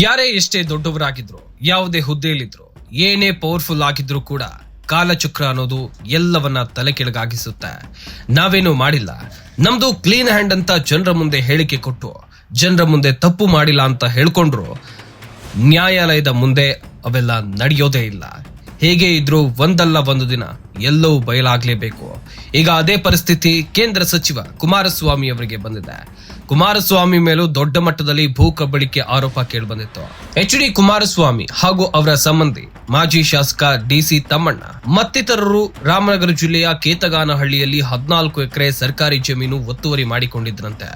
ಯಾರೇ ಎಷ್ಟೇ ದೊಡ್ಡವರಾಗಿದ್ರು, ಯಾವುದೇ ಹುದ್ದೆಯಲ್ಲಿದ್ರು, ಏನೇ ಪವರ್ಫುಲ್ ಆಗಿದ್ರು ಕೂಡ ಕಾಲಚಕ್ರ ಅನ್ನೋದು ಎಲ್ಲವನ್ನ ತಲೆ ಕೆಳಗಾಗಿಸುತ್ತೆ ನಾವೇನು ಮಾಡಿಲ್ಲ. ನಮ್ದು ಕ್ಲೀನ್ ಹ್ಯಾಂಡ್ ಅಂತ ಜನರ ಮುಂದೆ ಹೇಳಿಕೆ ಕೊಟ್ಟು, ಜನರ ಮುಂದೆ ತಪ್ಪು ಮಾಡಿಲ್ಲ ಅಂತ ಹೇಳ್ಕೊಂಡ್ರು, ನ್ಯಾಯಾಲಯದ ಮುಂದೆ ಅವೆಲ್ಲ ನಡೆಯೋದೇ ಇಲ್ಲ. ಹೇಗೆ ಇದ್ರೂ ಒಂದಲ್ಲ ಒಂದು ದಿನ ಎಲ್ಲವೂ ಬಯಲಾಗಲೇಬೇಕು. ಈಗ ಅದೇ ಪರಿಸ್ಥಿತಿ ಕೇಂದ್ರ ಸಚಿವ ಕುಮಾರಸ್ವಾಮಿ ಅವರಿಗೆ ಬಂದಿದೆ. ಕುಮಾರಸ್ವಾಮಿ ಮೇಲೂ ದೊಡ್ಡ ಮಟ್ಟದಲ್ಲಿ ಭೂ ಕಬಳಿಕೆ ಆರೋಪ ಕೇಳಿಬಂದಿತ್ತು. ಎಚ್ ಡಿ ಕುಮಾರಸ್ವಾಮಿ ಹಾಗೂ ಅವರ ಸಂಬಂಧಿ ಮಾಜಿ ಶಾಸಕ ಡಿಸಿ ತಮ್ಮಣ್ಣ, ಮತ್ತಿತರರು ರಾಮನಗರ ಜಿಲ್ಲೆಯ ಕೇತಗಾನಹಳ್ಳಿಯಲ್ಲಿ ಹದಿನಾಲ್ಕು ಎಕರೆ ಸರ್ಕಾರಿ ಜಮೀನು ಒತ್ತುವರಿ ಮಾಡಿಕೊಂಡಿದ್ರಂತೆ.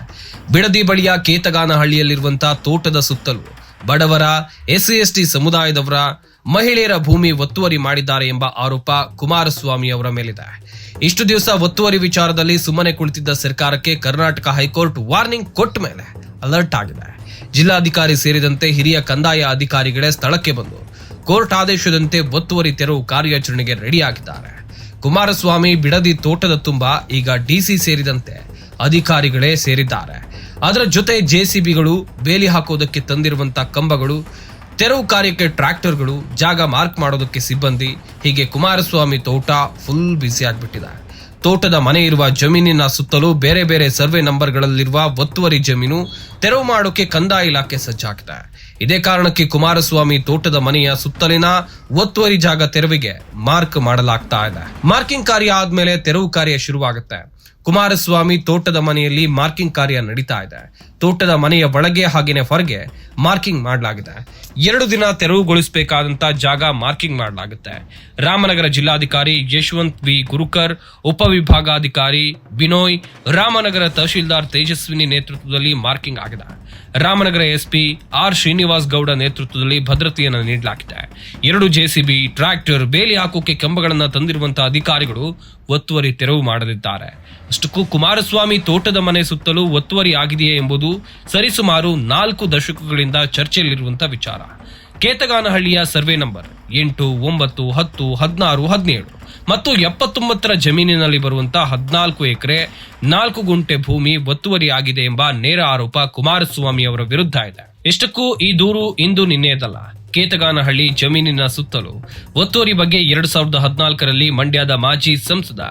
ಬಿಡದಿ ಬಳಿಯ ಕೇತಗಾನಹಳ್ಳಿಯಲ್ಲಿರುವಂತಹ ತೋಟದ ಸುತ್ತಲೂ ಬಡವರ ಎಸ್ಸಿ ಎಸ್ಟಿ ಸಮುದಾಯದವರ ಮಹಿಳೆಯರ ಭೂಮಿ ಒತ್ತುವರಿ ಮಾಡಿದ್ದಾರೆ ಎಂಬ ಆರೋಪ ಕುಮಾರಸ್ವಾಮಿ ಅವರ ಮೇಲಿದೆ. ಇಷ್ಟು ದಿವಸ ಒತ್ತುವರಿ ವಿಚಾರದಲ್ಲಿ ಸುಮ್ಮನೆ ಕುಳಿತಿದ್ದ ಸರ್ಕಾರಕ್ಕೆ ಕರ್ನಾಟಕ ಹೈಕೋರ್ಟ್ ವಾರ್ನಿಂಗ್ ಕೊಟ್ಟ ಮೇಲೆ ಅಲರ್ಟ್ ಆಗಿದೆ. ಜಿಲ್ಲಾಧಿಕಾರಿ ಸೇರಿದಂತೆ ಹಿರಿಯ ಕಂದಾಯ ಅಧಿಕಾರಿಗಳೇ ಸ್ಥಳಕ್ಕೆ ಬಂದು ಕೋರ್ಟ್ ಆದೇಶದಂತೆ ಒತ್ತುವರಿ ತೆರವು ಕಾರ್ಯಾಚರಣೆಗೆ ರೆಡಿಯಾಗಿದ್ದಾರೆ. ಕುಮಾರಸ್ವಾಮಿ ಬಿಡದಿ ತೋಟದ ತುಂಬ ಈಗ ಡಿಸಿ ಸೇರಿದಂತೆ ಅಧಿಕಾರಿಗಳೇ ಸೇರಿದ್ದಾರೆ. ಅದರ ಜೊತೆ ಜೆಸಿಬಿಗಳು ಬೇಲಿ ಹಾಕೋದಕ್ಕೆ ತಂದಿರುವಂತಹ ಕಂಬಗಳು ತೆರವು ಕಾರ್ಯಕ್ಕೆ ಟ್ರ್ಯಾಕ್ಟರ್ಗಳು, ಜಾಗ ಮಾರ್ಕ್ ಮಾಡೋದಕ್ಕೆ ಸಿಬ್ಬಂದಿ, ಹೀಗೆ ಕುಮಾರಸ್ವಾಮಿ ತೋಟ ಫುಲ್ ಬ್ಯುಸಿ ಆಗ್ಬಿಟ್ಟಿದೆ. ತೋಟದ ಮನೆ ಇರುವ ಜಮೀನಿನ ಸುತ್ತಲೂ ಬೇರೆ ಬೇರೆ ಸರ್ವೆ ನಂಬರ್ಗಳಲ್ಲಿರುವ ಒತ್ತುವರಿ ಜಮೀನು ತೆರವು ಮಾಡೋಕೆ ಕಂದಾಯ ಇಲಾಖೆ ಸಜ್ಜಾಗಿದೆ. ಇದೇ ಕಾರಣಕ್ಕೆ ಕುಮಾರಸ್ವಾಮಿ ತೋಟದ ಮನೆಯ ಸುತ್ತಲಿನ ಒತ್ತುವರಿ ಜಾಗ ತೆರವಿಗೆ ಮಾರ್ಕ್ ಮಾಡಲಾಗ್ತಾ ಇದೆ. ಮಾರ್ಕಿಂಗ್ ಕಾರ್ಯ ಆದ್ಮೇಲೆ ತೆರವು ಕಾರ್ಯ ಶುರುವಾಗುತ್ತೆ. ಕುಮಾರಸ್ವಾಮಿ ತೋಟದ ಮನೆಯಲ್ಲಿ ಮಾರ್ಕಿಂಗ್ ಕಾರ್ಯ ನಡೀತಾ ಇದೆ. ತೋಟದ ಮನೆಯ ಒಳಗೆ ಹಾಗೇನೆ ಹೊರಗೆ ಮಾರ್ಕಿಂಗ್ ಮಾಡಲಾಗಿದೆ. ಎರಡು ದಿನ ತೆರವುಗೊಳಿಸಬೇಕಾದಂತ ಜಾಗ ಮಾರ್ಕಿಂಗ್ ಮಾಡಲಾಗುತ್ತೆ. ರಾಮನಗರ ಜಿಲ್ಲಾಧಿಕಾರಿ ಯಶವಂತ್ ವಿ. ಗುರುಕರ್, ಉಪವಿಭಾಗಾಧಿಕಾರಿ ಬಿನೋಯ್, ರಾಮನಗರ ತಹಶೀಲ್ದಾರ್ ತೇಜಸ್ವಿನಿ ನೇತೃತ್ವದಲ್ಲಿ ಮಾರ್ಕಿಂಗ್ ಆಗಿದೆ. ರಾಮನಗರ ಎಸ್ಪಿ ಆರ್ ಶ್ರೀನಿವಾಸ್ ಗೌಡ ನೇತೃತ್ವದಲ್ಲಿ ಭದ್ರತೆಯನ್ನು ನೀಡಲಾಗಿದೆ. ಎರಡು ಜೆಸಿಬಿ ಟ್ರ್ಯಾಕ್ಟರ್ ಬೇಲಿ ಹಾಕೋಕೆ ಕಂಬಗಳನ್ನು ತಂದಿರುವಂತಹ ಅಧಿಕಾರಿಗಳು ಒತ್ತುವರಿ ತೆರವು ಮಾಡಲಿದ್ದಾರೆ. ಅಷ್ಟಕ್ಕೂ ಕುಮಾರಸ್ವಾಮಿ ತೋಟದ ಮನೆ ಸುತ್ತಲೂ ಒತ್ತುವರಿ ಆಗಿದೆಯೇ ಎಂಬುದು ಸರಿಸುಮಾರು ನಾಲ್ಕು ದಶಕಗಳಿಂದ ಚರ್ಚೆಯಲ್ಲಿರುವಂತಹ ವಿಚಾರ. ಕೇತಗಾನಹಳ್ಳಿಯ ಸರ್ವೆ ನಂಬರ್ ಎಂಟು, ಒಂಬತ್ತು, ಹತ್ತು, ಹದಿನಾರು, ಹದಿನೇಳು ಮತ್ತು ಎಪ್ಪತ್ತೊಂಬತ್ತರ ಜಮೀನಿನಲ್ಲಿ ಬರುವಂತಹ ಹದಿನಾಲ್ಕು ಎಕರೆ, ನಾಲ್ಕು ಗುಂಟೆ ಭೂಮಿ ಒತ್ತುವರಿ ಆಗಿದೆ ಎಂಬ ನೇರ ಆರೋಪ ಕುಮಾರಸ್ವಾಮಿ ಅವರ ವಿರುದ್ಧ ಇದೆ. ಇಷ್ಟಕ್ಕೂ ಈ ದೂರು ಇಂದು ನಿನ್ನೆಯದಲ್ಲ. ಕೇತಗಾನಹಳ್ಳಿ ಜಮೀನಿನ ಸುತ್ತಲೂ ಒತ್ತುವರಿ ಬಗ್ಗೆ ಎರಡು ಸಾವಿರದ ಹದಿನಾಲ್ಕರಲ್ಲಿ ಮಂಡ್ಯದ ಮಾಜಿ ಸಂಸದ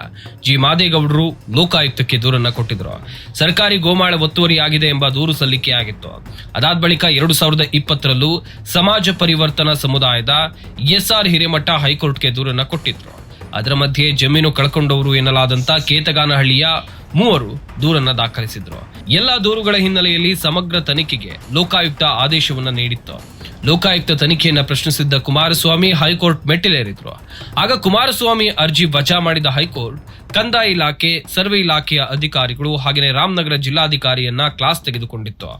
ಜಿ ಮಾದೇಗೌಡರು ಲೋಕಾಯುಕ್ತಕ್ಕೆ ದೂರನ್ನು ಕೊಟ್ಟಿದ್ರು. ಸರ್ಕಾರಿ ಗೋಮಾಳ ಒತ್ತುವರಿ ಆಗಿದೆ ಎಂಬ ದೂರು ಸಲ್ಲಿಕೆಯಾಗಿತ್ತು ಅದಾದ ಬಳಿಕ ಎರಡು ಸಾವಿರದ ಇಪ್ಪತ್ತರಲ್ಲೂ ಸಮಾಜ ಪರಿವರ್ತನಾ ಸಮುದಾಯದ ಎಸ್ಆರ್ ಹಿರೇಮಠ ಹೈಕೋರ್ಟ್ಗೆ ದೂರನ್ನು ಕೊಟ್ಟಿದ್ರು. ಅದರ ಮಧ್ಯೆ ಜಮೀನು ಕಳ್ಕೊಂಡವರು ಎನ್ನಲಾದಂಥ ಕೇತಗಾನಹಳ್ಳಿಯ ಮೂವರು ದೂರನ್ನ ದಾಖಲಿಸಿದ್ರು. ಎಲ್ಲಾ ದೂರುಗಳ ಹಿನ್ನೆಲೆಯಲ್ಲಿ ಸಮಗ್ರ ತನಿಖೆಗೆ ಲೋಕಾಯುಕ್ತ ಆದೇಶವನ್ನ ನೀಡಿತ್ತು. ಲೋಕಾಯುಕ್ತ ತನಿಖೆಯನ್ನ ಪ್ರಶ್ನಿಸಿದ್ದ ಕುಮಾರಸ್ವಾಮಿ ಹೈಕೋರ್ಟ್ ಮೆಟ್ಟಿಲೇರಿದ್ರು. ಆಗ ಕುಮಾರಸ್ವಾಮಿ ಅರ್ಜಿ ವಜಾ ಮಾಡಿದ ಹೈಕೋರ್ಟ್ ಕಂದಾಯ ಇಲಾಖೆ, ಸರ್ವೆ ಇಲಾಖೆಯ ಅಧಿಕಾರಿಗಳು ಹಾಗೆಯೇ ರಾಮನಗರ ಜಿಲ್ಲಾಧಿಕಾರಿಯನ್ನ ಕ್ಲಾಸ್ ತೆಗೆದುಕೊಂಡಿತ್ತು.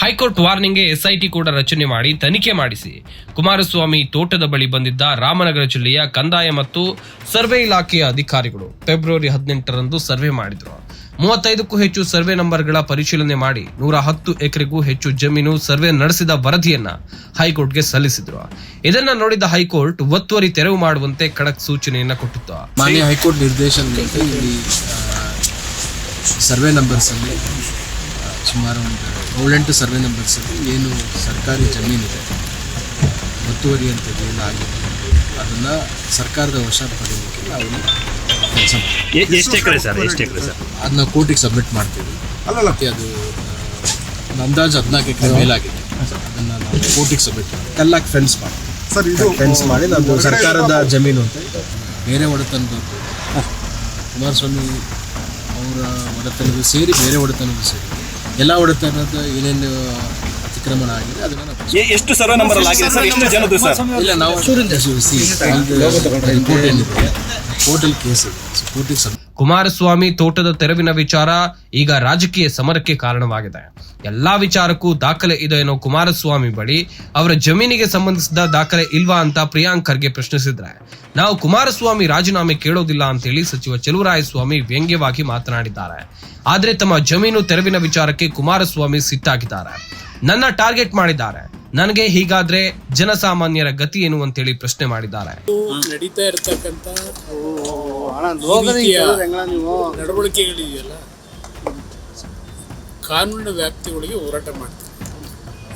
ಹೈಕೋರ್ಟ್ ವಾರ್ನಿಂಗ್ಗೆ ಎಸ್ಐಟಿ ಕೂಡ ರಚನೆ ಮಾಡಿ ತನಿಖೆ ಮಾಡಿಸಿ. ಕುಮಾರಸ್ವಾಮಿ ತೋಟದ ಬಳಿ ಬಂದಿದ್ದ ರಾಮನಗರ ಜಿಲ್ಲೆಯ ಕಂದಾಯ ಮತ್ತು ಸರ್ವೆ ಇಲಾಖೆಯ ಅಧಿಕಾರಿಗಳು ಫೆಬ್ರವರಿ ಹದಿನೆಂಟರಂದು ಸರ್ವೆ ಮಾಡಿದ್ರು. ಮೂವತ್ತೈದಕ್ಕೂ ಹೆಚ್ಚು ಸರ್ವೆ ನಂಬರ್ಗಳ ಪರಿಶೀಲನೆ ಮಾಡಿ ನೂರ ಹತ್ತು ಎಕರೆಗೂ ಹೆಚ್ಚು ಜಮೀನು ಸರ್ವೆ ನಡೆಸಿದ ವರದಿಯನ್ನ ಹೈಕೋರ್ಟ್ಗೆ ಸಲ್ಲಿಸಿದ್ರು. ಇದನ್ನ ನೋಡಿದ ಹೈಕೋರ್ಟ್ ಒತ್ತುವರಿ ತೆರವು ಮಾಡುವಂತೆ ಖಡಕ್ ಸೂಚನೆಯನ್ನ ಕೊಟ್ಟಿತ್ತು. ಮಾನ್ಯ ಹೈಕೋರ್ಟ್ ನಿರ್ದೇಶನದಂತೆ ಸರ್ವೆ ನಂಬರ್ಸಲ್ಲಿ ಸುಮಾರು ಒಂದು ಏಳೆಂಟು ಸರ್ವೆ ನಂಬರ್ಸಲ್ಲಿ ಏನು ಸರ್ಕಾರಿ ಜಮೀನಿದೆ, ಒತ್ತುವರಿ ಅಂತ ಆಗಿದೆ, ಅದನ್ನು ಸರ್ಕಾರದ ವಶ ಪಡೆಯಲಿಕ್ಕೆ ನಾವು ಎಷ್ಟು ಎಕರೆ ಸರ್ ಎಷ್ಟು ಎಕರೆ ಸರ್? ಅದನ್ನ ಕೋರ್ಟಿಗೆ ಸಬ್ಮಿಟ್ ಮಾಡ್ತೀವಿ. ಅಲ್ಲ ಅದು ಅಂದಾಜು ಹದಿನಾಲ್ಕು ಎಕರೆ ಮೇಲಾಗಿದೆ ಅದನ್ನ ನಾವು ಕೋರ್ಟಿಗೆ ಸಬ್ಮಿಟ್ ಮಾಡ್ತೀವಿ. ಎಲ್ಲ ಫೆನ್ಸ್ ಮಾಡಿ. ಸರ್ ಇದು ಫೆನ್ಸ್ ಮಾಡಿ ನಾವು ಸರ್ಕಾರದ ಜಮೀನು ಅಂತ. ಬೇರೆ ಒಡೆತನದವ್ರು ಕುಮಾರಸ್ವಾಮಿ ಅವರ ಒಡೆತನದ ಸೇರಿ ಬೇರೆ ಒಡೆತನದ ಸೇರಿ. ಎಲ್ಲ ಒಡೆತನದ ಏನೇನು ಅತಿಕ್ರಮಣ ಆಗಿದೆ ಅದನ್ನು ಎಷ್ಟು ಸರ್ವೆ ನಂಬರ್ ಆಗಿದೆ ಸರ್? ಎಷ್ಟು ಜನದ್ದು ಸರ್? ಇಲ್ಲ ನಾವು ರಿಪೋರ್ಟ್ ಏನಿದೆ ಕೋರ್ಟಲ್ಲಿ ಕೇಸ್ ಇದೆ. ಕೋರ್ಟಿಗೆ ಸಬ್ಮಿಟ್ ಕುಮಾರಸ್ವಾಮಿ ತೋಟದ ತೆರವಿನ ವಿಚಾರ ಈಗ ರಾಜಕೀಯ ಸಮರಕ್ಕೆ ಕಾರಣವಾಗಿದೆ. ಎಲ್ಲಾ ವಿಚಾರಕ್ಕೂ ದಾಖಲೆ ಇದೆ ಏನೋ ಕುಮಾರಸ್ವಾಮಿ ಬಳಿ ಅವರ ಜಮೀನಿಗೆ ಸಂಬಂಧಿಸಿದ ದಾಖಲೆ ಇಲ್ವಾ ಅಂತ ಪ್ರಿಯಾಂಕ್ ಖರ್ಗೆ ಪ್ರಶ್ನಿಸಿದ್ರೆ ನಾವು ಕುಮಾರಸ್ವಾಮಿ ರಾಜೀನಾಮೆ ಕೇಳೋದಿಲ್ಲ ಅಂತ ಹೇಳಿ ಸಚಿವ ಚೆಲುವರಾಯಸ್ವಾಮಿ ವ್ಯಂಗ್ಯವಾಗಿ ಮಾತನಾಡಿದ್ದಾರೆ. ಆದ್ರೆ ತಮ್ಮ ಜಮೀನು ತೆರವಿನ ವಿಚಾರಕ್ಕೆ ಕುಮಾರಸ್ವಾಮಿ ಸಿಟ್ಟಾಗಿದ್ದಾರೆ. ನನ್ನ ಟಾರ್ಗೆಟ್ ಮಾಡಿದ್ದಾರೆ. ನನಗೆ ಹೀಗಾದ್ರೆ ಜನಸಾಮಾನ್ಯರ ಗತಿ ಏನು ಅಂತೇಳಿ ಪ್ರಶ್ನೆ ಮಾಡಿದ್ದಾರೆ. ನಡೀತಾ ಇರತಕ್ಕಂತ ನಡವಳಿಕೆಗಳಿದೆಯಲ್ಲ ಕಾನೂನಿನ ವ್ಯಾಪ್ತಿಗಳಿಗೆ ಹೋರಾಟ ಮಾಡ್ತಾರೆ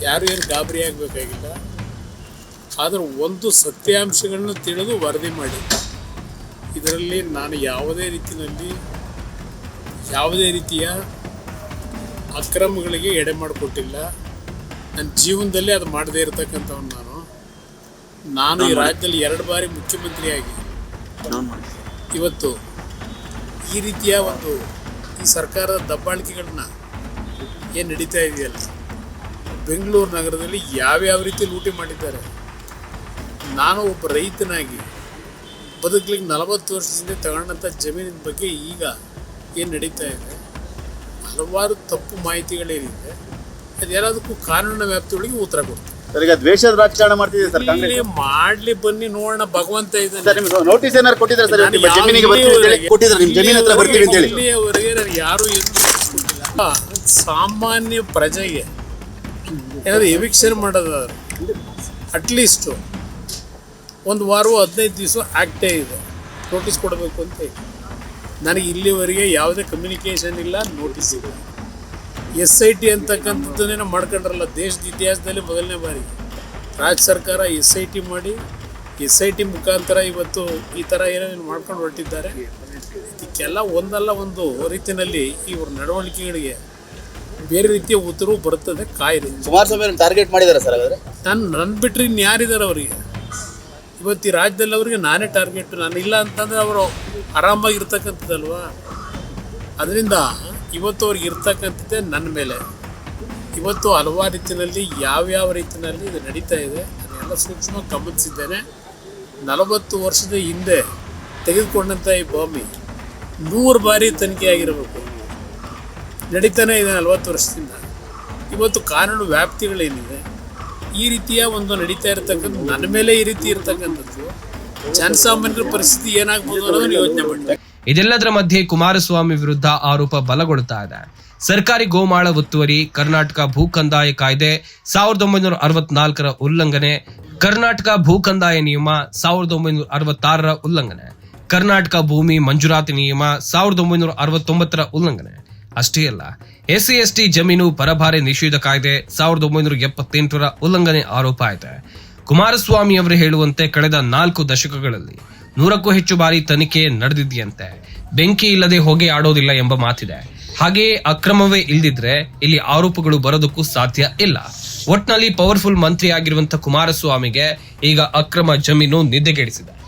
ಯಾರು ಏನು ಗಾಬರಿ ಆಗಬೇಕಾಗಿಲ್ಲ. ಆದರೆ ಒಂದು ಸತ್ಯಾಂಶಗಳನ್ನು ತಿಳಿದು ವರದಿ ಮಾಡಿ. ಇದರಲ್ಲಿ ನಾನು ಯಾವುದೇ ರೀತಿಯಲ್ಲಿ ಯಾವುದೇ ರೀತಿಯ ಅಕ್ರಮಗಳಿಗೆ ಎಡೆ ಮಾಡಿಕೊಟ್ಟಿಲ್ಲ. ನನ್ನ ಜೀವನದಲ್ಲಿ ಅದು ಮಾಡದೇ ಇರತಕ್ಕಂಥವ್ನು ನಾನು. ನಾನು ಈ ರಾಜ್ಯದಲ್ಲಿ ಎರಡು ಬಾರಿ ಮುಖ್ಯಮಂತ್ರಿಯಾಗಿ. ಇವತ್ತು ಈ ರೀತಿಯ ಒಂದು ಈ ಸರ್ಕಾರದ ದಬ್ಬಾಳಿಕೆಗಳನ್ನ ಏನು ನಡೀತಾ ಇದೆಯಲ್ಲ? ಬೆಂಗಳೂರು ನಗರದಲ್ಲಿ ಯಾವ್ಯಾವ ರೀತಿ ಲೂಟಿ ಮಾಡಿದ್ದಾರೆ? ನಾನು ಒಬ್ಬ ರೈತನಾಗಿ ಬದುಕಲಿಕ್ಕೆ ನಲವತ್ತು ವರ್ಷದಿಂದ ತಗೊಂಡಂಥ ಜಮೀನಿನ ಬಗ್ಗೆ ಈಗ ಏನು ನಡೀತಾ ಇದೆ? ಹಲವಾರು ತಪ್ಪು ಮಾಹಿತಿಗಳೇನಿದೆ. ಅದೆಲ್ಲದಕ್ಕೂ ಕಾನೂನಿನ ವ್ಯಾಪ್ತಿಯೊಳಗೆ ಉತ್ತರ ಕೊಡ್ತೀವಿ ಸರ್ ಈಗ ದ್ವೇಷದ ರಾಜಕಾರಣ ಮಾಡ್ತಿದೆ ಸರ್ ಕಾಂಗ್ರೆಸ್ ಇಲ್ಲಿ ಮಾಡ್ಲಿ ಬನ್ನಿ ನೋಡೋಣ ಭಗವಂತ ಸರ್ ಇದ್ದಾನೆ ನಿಮ್ಗೆ ನೋಟಿಸ್ ಏನಾರು ಕೊಟ್ಟಿದ್ದಾರೆ ಸರ್ ನಿಮ್ಮ ಜಮೀನಿಗೆ ಬರ್ತೀವಿ ಅಂತ ಹೇಳಿ ಕೊಟ್ಟಿದ್ದಾರೆ ನಿಮ್ಮ ಜಮೀನ್ ಹತ್ರ ಬರ್ತೀವಿ ಅಂತ ಹೇಳಿ ಇಲ್ಲಿಯವರೆಗೆ ಯಾರು ಏನು ಕೊಟ್ಟಿಲ್ಲ. ಸಾಮಾನ್ಯ ಪ್ರಜೆಗೆ ಏನಾದ್ರು ಎವಿಕ್ಷನ್ ಮಾಡೋದಾದ್ರೆ ಅಟ್ಲೀಸ್ಟು ಒಂದು ವಾರವೋ ಹದಿನೈದು ದಿವಸ ಆಕ್ಟೇ ಇದೆ. ನೋಟಿಸ್ ಕೊಡಬೇಕು ಅಂತ ಇದೆ ನನಗೆ ಇಲ್ಲಿವರೆಗೆ ಯಾವುದೇ ಕಮ್ಯುನಿಕೇಷನ್ ಇಲ್ಲ ನೋಟಿಸ್ ಇಲ್ಲ. ಎಸ್ ಐ ಟಿ ಅಂತಕ್ಕಂಥದ್ದನ್ನೇನೋ ಮಾಡ್ಕೊಂಡ್ರಲ್ಲ ದೇಶದ ಇತಿಹಾಸದಲ್ಲಿ ಮೊದಲನೇ ಬಾರಿ. ರಾಜ್ಯ ಸರ್ಕಾರ ಎಸ್ ಐ ಟಿ ಮಾಡಿ ಎಸ್ ಐ ಟಿ ಮುಖಾಂತರ ಇವತ್ತು ಈ ಥರ ಏನೇನು ಮಾಡ್ಕೊಂಡು ಹೊರಟಿದ್ದಾರೆ. ಇದಕ್ಕೆಲ್ಲ ಒಂದಲ್ಲ ಒಂದು ರೀತಿಯಲ್ಲಿ ಇವ್ರ ನಡವಳಿಕೆಗಳಿಗೆ ಬೇರೆ ರೀತಿಯ ಉತ್ತರವು ಬರುತ್ತದೆ ಕಾಯಿರಿ ಕುಮಾರಸ್ವಾಮಿ ಟಾರ್ಗೆಟ್ ಮಾಡಿದ್ದಾರೆ ಸರ್ ಹಾಗಾದ್ರೆ? ನಾನು ನನ್ನ ಬಿಟ್ಟರೆ ಇನ್ಯಾರಿದ್ದಾರೆ ಅವರಿಗೆ? ಇವತ್ತು ಈ ರಾಜ್ಯದಲ್ಲಿ ಅವರಿಗೆ ನಾನೇ ಟಾರ್ಗೆಟ್ ನಾನು ಇಲ್ಲ ಅಂತಂದರೆ ಅವರು ಆರಾಮಾಗಿರ್ತಕ್ಕಂಥದ್ದಲ್ವಾ? ಅದರಿಂದ ಇವತ್ತು ಅವ್ರಿಗೆ ಇರ್ತಕ್ಕಂಥದ್ದೇ ನನ್ನ ಮೇಲೆ. ಇವತ್ತು ಹಲವಾರು ರೀತಿಯಲ್ಲಿ ಯಾವ್ಯಾವ ರೀತಿಯಲ್ಲಿ ಇದು ನಡೀತಾ ಇದೆ ಅದನ್ನೆಲ್ಲ ಸೂಕ್ಷ್ಮ ಗಮನಿಸಿದ್ದೇನೆ. ನಲವತ್ತು ವರ್ಷದ ಹಿಂದೆ ತೆಗೆದುಕೊಂಡಂಥ ಈ ಭೂಮಿ ನೂರು ಬಾರಿ ತನಿಖೆ ಆಗಿರಬೇಕು. ನಡೀತಾನೆ ಇದೆ ನಲವತ್ತು ವರ್ಷದಿಂದ. ಇವತ್ತು ಕಾನೂನು ವ್ಯಾಪ್ತಿಗಳೇನಿದೆ, ಈ ರೀತಿಯ ಒಂದು ನಡೀತಾ ಇರತಕ್ಕಂಥ, ನನ್ನ ಮೇಲೆ ಈ ರೀತಿ ಇರತಕ್ಕಂಥದ್ದು, ಜನಸಾಮಾನ್ಯರ ಪರಿಸ್ಥಿತಿ ಏನಾಗ್ಬೋದು ಅನ್ನೋದನ್ನು ಯೋಚನೆ ಮಾಡಿ ಇದೆಲ್ಲದರ ಮಧ್ಯೆ ಕುಮಾರಸ್ವಾಮಿ ವಿರುದ್ಧ ಆರೋಪ ಬಲಗೊಳ್ತಾ ಇದೆ. ಸರ್ಕಾರಿ ಗೋಮಾಳ ಒತ್ತುವರಿ, ಕರ್ನಾಟಕ ಭೂ ಕಂದಾಯ ಕಾಯ್ದೆ, ಸಾವಿರದ ಒಂಬೈನೂರ ಅರವತ್ನಾಲ್ಕರ ಉಲ್ಲಂಘನೆ, ಕರ್ನಾಟಕ ಭೂ ಕಂದಾಯ ನಿಯಮ, ಸಾವಿರದ ಒಂಬೈನೂರ ಅರವತ್ತಾರರ ಉಲ್ಲಂಘನೆ, ಕರ್ನಾಟಕ ಭೂಮಿ ಮಂಜೂರಾತಿ ನಿಯಮ, ಸಾವಿರದ ಒಂಬೈನೂರ ಅರವತ್ತೊಂಬತ್ತರ ಉಲ್ಲಂಘನೆ. ಅಷ್ಟೇ ಅಲ್ಲ, ಎಸ್ಸಿ, ಎಸ್ಟಿ ಜಮೀನು ಪರಭಾರೆ ನಿಷೇಧ ಕಾಯ್ದೆ, ಸಾವಿರದ ಒಂಬೈನೂರ ಎಪ್ಪತ್ತೆಂಟರ ಉಲ್ಲಂಘನೆ ಆರೋಪ ಇದೆ. ಕುಮಾರಸ್ವಾಮಿ ಅವರು ಹೇಳುವಂತೆ ಕಳೆದ ನಾಲ್ಕು ದಶಕಗಳಲ್ಲಿ ನೂರಕ್ಕೂ ಹೆಚ್ಚು ಬಾರಿ ತನಿಖೆ ನಡೆದಿದೆಯಂತೆ. ಬೆಂಕಿ ಇಲ್ಲದೆ ಹೊಗೆ ಆಡೋದಿಲ್ಲ ಎಂಬ ಮಾತಿದೆ. ಹಾಗೆಯೇ ಅಕ್ರಮವೇ ಇಲ್ದಿದ್ರೆ ಇಲ್ಲಿ ಆರೋಪಗಳು ಬರೋದಕ್ಕೂ ಸಾಧ್ಯ ಇಲ್ಲ. ಒಟ್ನಲ್ಲಿ ಪವರ್ಫುಲ್ ಮಂತ್ರಿ ಆಗಿರುವಂತ ಕುಮಾರಸ್ವಾಮಿಗೆ ಈಗ ಅಕ್ರಮ ಜಮೀನು ನಿದ್ದೆಗೆಡಿಸಿದೆ.